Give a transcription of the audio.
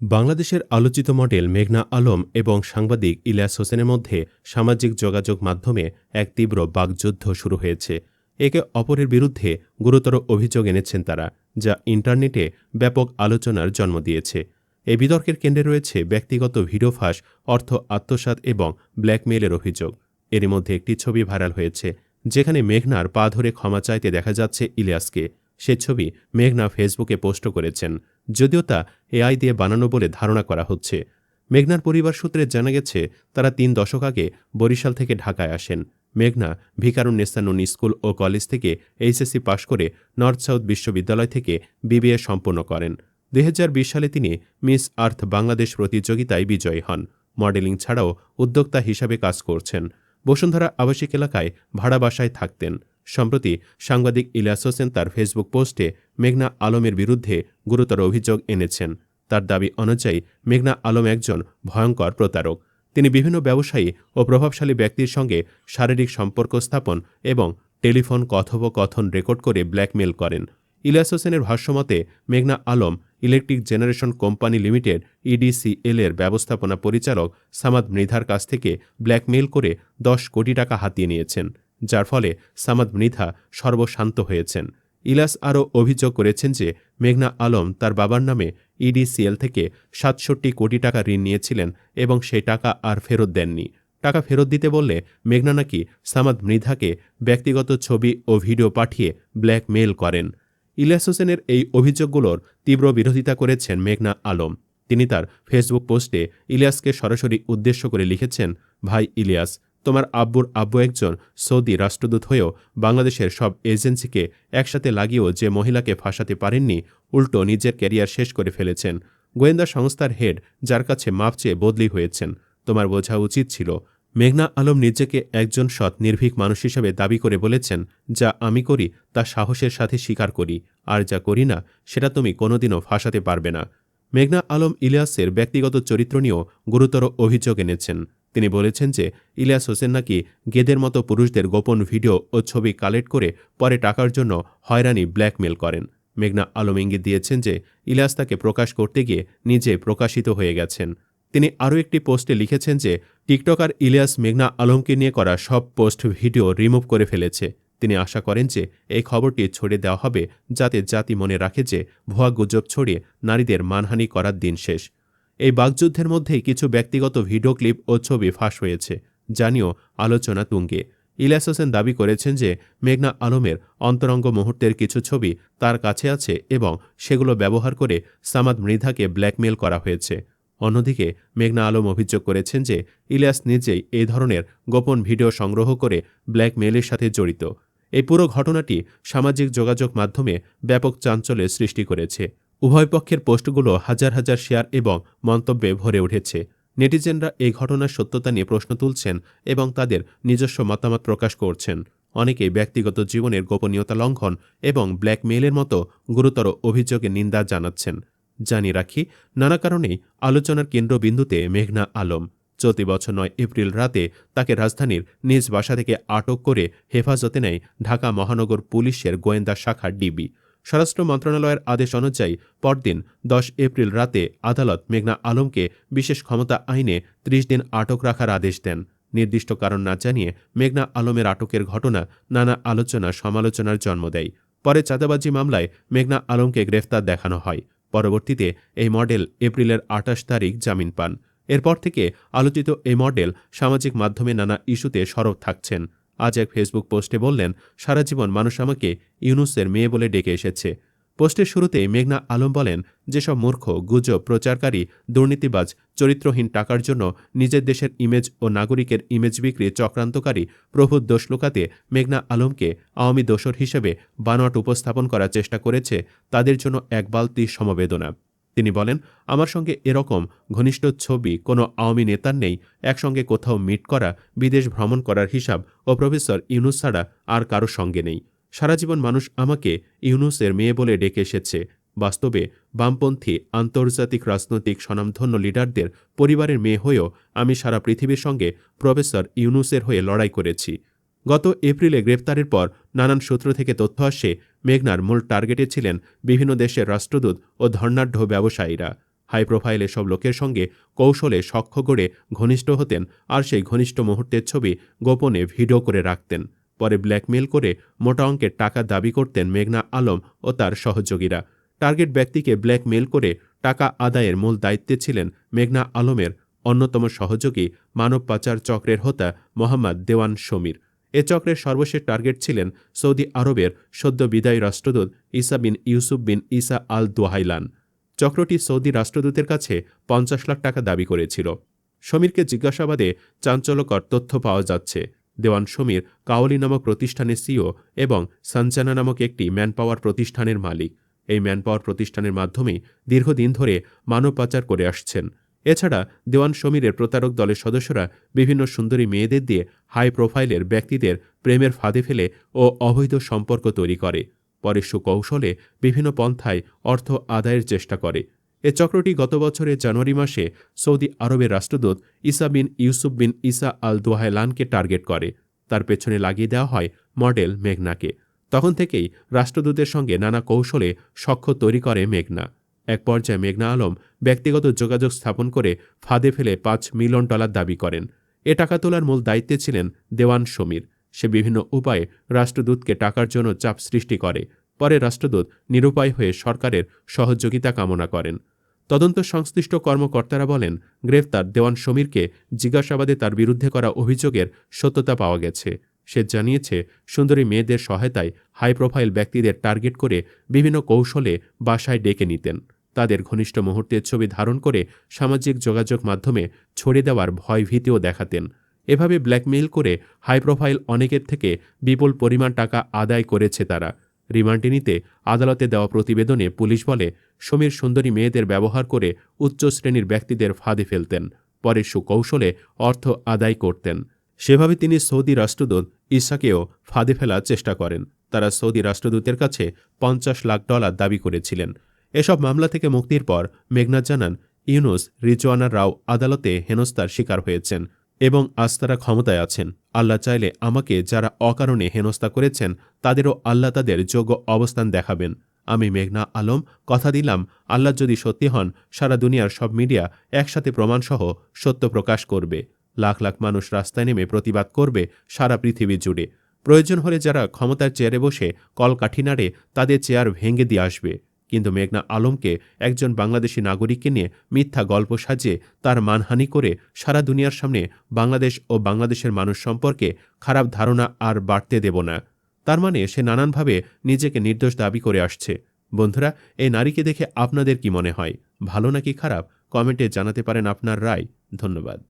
বাংলাদেশের আলোচিত মডেল মেঘনা আলম এবং সাংবাদিক ইলিয়াস হোসেনের মধ্যে সামাজিক যোগাযোগ মাধ্যমে এক তীব্র বাগযুদ্ধ শুরু হয়েছে। একে অপরের বিরুদ্ধে গুরুতর অভিযোগ এনেছেন তারা, যা ইন্টারনেটে ব্যাপক আলোচনার জন্ম দিয়েছে। এই বিতর্কের কেন্দ্রে রয়েছে ব্যক্তিগত ভিডিও ফাঁস, অর্থ আত্মসাৎ এবং ব্ল্যাকমেইলের অভিযোগ। এরই মধ্যে একটি ছবি ভাইরাল হয়েছে, যেখানে মেঘনার পা ধরে ক্ষমা চাইতে দেখা যাচ্ছে ইলিয়াসকে। সে ছবি মেঘনা ফেসবুকে পোস্ট করেছেন। যদিও তা এআই দিয়ে বানানো বলে ধারণা করা হচ্ছে। মেঘনার পরিবার সূত্রে জানা গেছে, তারা তিন দশক আগে বরিশাল থেকে ঢাকায় আসেন। মেঘনা ভিকারুন্নেসানুন স্কুল ও কলেজ থেকে এইচএসসি পাশ করে নর্থ সাউথ বিশ্ববিদ্যালয় থেকে বিবিএ সম্পন্ন করেন। দু হাজার বিশ সালে তিনি মিস আর্থ বাংলাদেশ প্রতিযোগিতায় বিজয়ী হন। মডেলিং ছাড়াও উদ্যোক্তা হিসাবে কাজ করছেন। বসুন্ধরা আবাসিক এলাকায় ভাড়া বাসায় থাকতেন। সম্প্রতি সাংবাদিক ইলিয়াস হোসেন তার ফেসবুক পোস্টে মেঘনা আলমের বিরুদ্ধে গুরুতর অভিযোগ এনেছেন। তার দাবি অনুযায়ী, মেঘনা আলম একজন ভয়ঙ্কর প্রতারক। তিনি বিভিন্ন ব্যবসায়ী ও প্রভাবশালী ব্যক্তির সঙ্গে শারীরিক সম্পর্ক স্থাপন এবং টেলিফোন কথোপকথন রেকর্ড করে ব্ল্যাকমেল করেন। ইলিয়াস হোসেনের ভাষ্যমতে মেঘনা Alam electric generation company limited EDCL এর ব্যবস্থাপনা পরিচালক সামাদ মৃধার কাছ থেকে ব্ল্যাকমেইল করে দশ কোটি টাকা হাতিয়ে নিয়েছেন। যার ফলে সামাদ মৃধা সর্বশান্ত হয়েছেন। ইলাস আরও অভিযোগ করেছেন যে মেঘনা আলম তার বাবার নামে ইডিসিএল থেকে সাতষট্টি কোটি টাকা ঋণ নিয়েছিলেন এবং সেই টাকা আর ফেরত দেননি। টাকা ফেরত দিতে বললে মেঘনা নাকি সামাদ মৃধাকে ব্যক্তিগত ছবি ও ভিডিও পাঠিয়ে ব্ল্যাকমেইল করেন। ইলিয়াস হোসেনের এই অভিযোগগুলোর তীব্র বিরোধিতা করেছেন মেঘনা আলম। তিনি তার ফেসবুক পোস্টে ইলিয়াসকে সরাসরি উদ্দেশ্য করে লিখেছেন, ভাই ইলিয়াস তোমার আব্বুর আব্বু একজন সৌদি রাষ্ট্রদূত হয়েও বাংলাদেশের সব এজেন্সিকে একসাথে লাগিয়েও যে মহিলাকে ফাঁসাতে পারেননি, উল্টো নিজের ক্যারিয়ার শেষ করে ফেলেছেন। গোয়েন্দা সংস্থার হেড যার কাছে মাপ চেয়ে বদলি হয়েছেন। তোমার বোঝা উচিত ছিল। মেঘনা আলম নিজেকে একজন সৎ, নির্ভীক মানুষ হিসেবে দাবি করে বলেছেন, যা আমি করি, তা সাহসের সাথে স্বীকার করি। আর যা করি না, সেটা তুমি কোনোদিনও ফাঁসাতে পারবে না। মেঘনা আলম ইলিয়াসের ব্যক্তিগত চরিত্র নিয়েও গুরুতর অভিযোগ এনেছেন। তিনি বলেছেন যে, ইলিয়াস হোসেন নাকি গেদের মতো পুরুষদের গোপন ভিডিও ও ছবি কালেক্ট করে পরে টাকার জন্য হয়রানি, ব্ল্যাকমেল করেন। মেঘনা আলম ইঙ্গিত দিয়েছেন যে, ইলিয়াস তাকে প্রকাশ করতে গিয়ে নিজে প্রকাশিত হয়ে গেছেন। তিনি আরও একটি পোস্টে লিখেছেন যে, টিকটকার ইলিয়াস মেঘনা আলমকে নিয়ে করা সব পোস্ট ভিডিও রিমুভ করে ফেলেছে। তিনি আশা করেন যে এই খবরটি ছড়িয়ে দেওয়া হবে যাতে জাতি মনে রাখে যে ভুয়া গুজব ছড়িয়ে নারীদের মানহানি করার দিন শেষ। এই বাকযুদ্ধের মধ্যেই কিছু ব্যক্তিগত ভিডিও ক্লিপ ও ছবি ফাঁস হয়েছে জানিও আলোচনা তুঙ্গে। ইলিয়াস হোসেন দাবি করেছেন যে মেঘনা আলমের অন্তরঙ্গ মুহূর্তের কিছু ছবি তার কাছে আছে এবং সেগুলো ব্যবহার করে সামাদ মৃধাকে ব্ল্যাকমেল করা হয়েছে। অন্যদিকে মেঘনা আলম অভিযোগ করেছেন যে ইলিয়াস নিজেই এই ধরনের গোপন ভিডিও সংগ্রহ করে ব্ল্যাকমেইলের সাথে জড়িত। এই পুরো ঘটনাটি সামাজিক যোগাযোগ মাধ্যমে ব্যাপক চাঞ্চল্যের সৃষ্টি করেছে। উভয় পক্ষের পোস্টগুলো হাজার হাজার শেয়ার এবং মন্তব্যে ভরে উঠেছে। নেটিজেনরা এই ঘটনার সত্যতা নিয়ে প্রশ্ন তুলছেন এবং তাদের নিজস্ব মতামত প্রকাশ করছেন। অনেকে ব্যক্তিগত জীবনের গোপনীয়তা লঙ্ঘন এবং ব্ল্যাকমেইলের মতো গুরুতর অভিযোগে নিন্দা জানাচ্ছেন। জানিয়ে রাখি, নানা কারণেই আলোচনার কেন্দ্রবিন্দুতে মেঘনা আলম। চলতি বছর নয়, এপ্রিল রাতে তাকে রাজধানীর নিজ বাসা থেকে আটক করে হেফাজতে নেয় ঢাকা মহানগর পুলিশের গোয়েন্দা শাখা ডিবি। স্বরাষ্ট্র মন্ত্রণালয়ের আদেশ অনুযায়ী পরদিন দশ এপ্রিল রাতে আদালত মেঘনা আলমকে বিশেষ ক্ষমতা আইনে ত্রিশ দিন আটক রাখার আদেশ দেন। নির্দিষ্ট কারণ না জানিয়ে মেঘনা আলমের আটকের ঘটনা, নানা আলোচনা, সমালোচনার জন্ম দেয়। পরে চাঁদাবাজি মামলায় মেঘনা আলমকে গ্রেফতার দেখানো হয়। পরবর্তীতে এই মডেল এপ্রিলের আঠাশ তারিখ জামিন পান। এরপর থেকে আলোচিত এই মডেল সামাজিক মাধ্যমে নানা ইস্যুতে সরব থাকছেন। আজ এক ফেসবুক পোস্টে বললেন, সারা জীবন মানুষ আমাকে ইউনুসের মেয়ে বলে ডেকে এসেছে। পোস্টের শুরুতেই মেঘনা আলম বলেন, যেসব মূর্খ, গুজব, প্রচারকারী, দুর্নীতিবাজ, চরিত্রহীন টাকার জন্য নিজের দেশের ইমেজ ও নাগরিকের ইমেজ বিক্রি চক্রান্তকারী প্রভুর দোষ লুকাতে মেঘনা আলমকে আওয়ামী দোসর হিসেবে বানোয়াট উপস্থাপন করার চেষ্টা করেছে, তাদের জন্য এক বালতি সমবেদনা। তিনি বলেন, আমার সঙ্গে এরকম ঘনিষ্ঠ ছবি কোনো আওয়ামী নেতার নেই। একসঙ্গে কোথাও মিট করা, বিদেশ ভ্রমণ করার হিসাব ও প্রফেসর ইউনুস ছাড়া আর কারও সঙ্গে নেই। সারা জীবন মানুষ আমাকে ইউনুসের মেয়ে বলে ডেকে এসেছে। বাস্তবে বামপন্থী, আন্তর্জাতিক রাজনৈতিক স্বনামধন্য লিডারদের পরিবারের মেয়ে হয়েও আমি সারা পৃথিবীর সঙ্গে প্রফেসর ইউনুসের হয়ে লড়াই করেছি। গত এপ্রিলে গ্রেপ্তারের পর নানান সূত্র থেকে তথ্য আসে মেঘনার মূল টার্গেটে ছিলেন বিভিন্ন দেশের রাষ্ট্রদূত ও ধর্নাঢ্য ব্যবসায়ীরা। হাই প্রোফাইল এসব লোকের সঙ্গে কৌশলে সখ্য গড়ে ঘনিষ্ঠ হতেন আর সেই ঘনিষ্ঠ মুহূর্তের ছবি গোপনে ভিডিও করে রাখতেন। পরে ব্ল্যাকমেল করে মোটা অঙ্কের টাকা দাবি করতেন মেঘনা আলম ও তার সহযোগীরা। টার্গেট ব্যক্তিকে ব্ল্যাকমেল করে টাকা আদায়ের মূল দায়িত্বে ছিলেন মেঘনা আলমের অন্যতম সহযোগী মানব পাচার চক্রের হোতা মোহাম্মদ দেওয়ান সমীর। এ চক্রের সর্বশেষ টার্গেট ছিলেন সৌদি আরবের সদ্য বিদায়ী রাষ্ট্রদূত ইসা বিন ইউসুফ বিন ইসা আল দোহাইলান চক্রটি সৌদি রাষ্ট্রদূতের কাছে পঞ্চাশ লাখ টাকা দাবি করেছিল। সমীরকে জিজ্ঞাসাবাদে চাঞ্চল্যকর তথ্য পাওয়া যাচ্ছে। দেওয়ান সমীর কাওয়ালি নামক প্রতিষ্ঠানের সিও এবং সঞ্চানা নামক একটি ম্যানপাওয়ার প্রতিষ্ঠানের মালিক। এই ম্যানপাওয়ার প্রতিষ্ঠানের মাধ্যমেই দীর্ঘদিন ধরে মানব পাচার করে আসছেন। এছাড়া দেওয়ান সমীরের প্রতারক দলের সদস্যরা বিভিন্ন সুন্দরী মেয়েদের দিয়ে হাই প্রোফাইলের ব্যক্তিদের প্রেমের ফাঁদে ফেলে ও অবৈধ সম্পর্ক তৈরি করে। পরে সুকৌশলে বিভিন্ন পন্থায় অর্থ আদায়ের চেষ্টা করে। এ চক্রটি গত বছরের জানুয়ারি মাসে সৌদি আরবের রাষ্ট্রদূত ইসা বিন ইউসুফ বিন ইসা আল দোহাইলানকে টার্গেট করে। তার পেছনে লাগিয়ে দেওয়া হয় মডেল মেঘনাকে। তখন থেকেই রাষ্ট্রদূতের সঙ্গে নানা কৌশলে সখ্য তৈরি করে মেঘনা। এক পর্যায়ে মেঘনা আলম ব্যক্তিগত যোগাযোগ স্থাপন করে ফাঁদে ফেলে পাঁচ মিলিয়ন ডলার দাবি করেন। এ টাকা তোলার মূল দায়িত্বে ছিলেন দেওয়ান সমীর। সে বিভিন্ন উপায়ে রাষ্ট্রদূতকে টাকার জন্য চাপ সৃষ্টি করে। পরে রাষ্ট্রদূত নিরুপায় হয়ে সরকারের সহযোগিতা কামনা করেন। তদন্ত সংশ্লিষ্ট কর্মকর্তারা বলেন, গ্রেফতার দেওয়ান সমীরকে জিজ্ঞাসাবাদে তার বিরুদ্ধে করা অভিযোগের সত্যতা পাওয়া গেছে। সে জানিয়েছে, সুন্দরী মেয়েদের সহায়তায় হাই প্রোফাইল ব্যক্তিদের টার্গেট করে বিভিন্ন কৌশলে বাসায় ডেকে নিতেন। তাদের ঘনিষ্ঠ মুহূর্তের ছবি ধারণ করে সামাজিক যোগাযোগ মাধ্যমে ছড়িয়ে দেওয়ার ভয় ভীতিও দেখাতেন। এভাবে ব্ল্যাকমেইল করে হাই প্রোফাইল অনেকের থেকে বিপুল পরিমাণ টাকা আদায় করেছে তারা। রিমান্ডে নিতে আদালতে দেওয়া প্রতিবেদনে পুলিশ বলে, সমীর সুন্দরী মেয়েদের ব্যবহার করে উচ্চ শ্রেণির ব্যক্তিদের ফাঁদে ফেলতেন, পরে সুকৌশলে অর্থ আদায় করতেন। সেভাবে তিনি সৌদি রাষ্ট্রদূত ইসাকেও ফাঁদে ফেলার চেষ্টা করেন। তারা সৌদি রাষ্ট্রদূতের কাছে পঞ্চাশ লাখ ডলার দাবি করেছিলেন। এসব মামলা থেকে মুক্তির পর মেঘনাথ জানান, ইউনুস, রিজওয়ানা রাও আদালতে হেনস্তার শিকার হয়েছেন এবং আজ তারা ক্ষমতায় আছেন। আল্লাহ চাইলে আমাকে যারা অকারণে হেনস্থা করেছেন, তাদেরও আল্লাহ তাদের যোগ্য অবস্থান দেখাবেন। আমি মেঘনা আলম, কথা দিলাম, আল্লাহ যদি সত্যি হন, সারা দুনিয়ার সব মিডিয়া একসাথে প্রমাণসহ সত্য প্রকাশ করবে। লাখ লাখ মানুষ রাস্তায় নেমে প্রতিবাদ করবে সারা পৃথিবী জুড়ে। প্রয়োজন হলে যারা ক্ষমতার চেয়ারে বসে কলকাঠি নাড়ে, তাদের চেয়ার ভেঙে দিয়ে আসবে। কিন্তু মেঘনা আলমকে একজন বাংলাদেশি নাগরিককে নিয়ে মিথ্যা গল্প সাজিয়ে তার মানহানি করে সারা দুনিয়ার সামনে বাংলাদেশ ও বাংলাদেশের মানুষ সম্পর্কে খারাপ ধারণা আর বাড়তে দেব না। তার মানে সে নানানভাবে নিজেকে নির্দোষ দাবি করে আসছে। বন্ধুরা, এই নারীকে দেখে আপনাদের কি মনে হয়? ভালো নাকি খারাপ? কমেন্টে জানাতে পারেন আপনার রায়। ধন্যবাদ।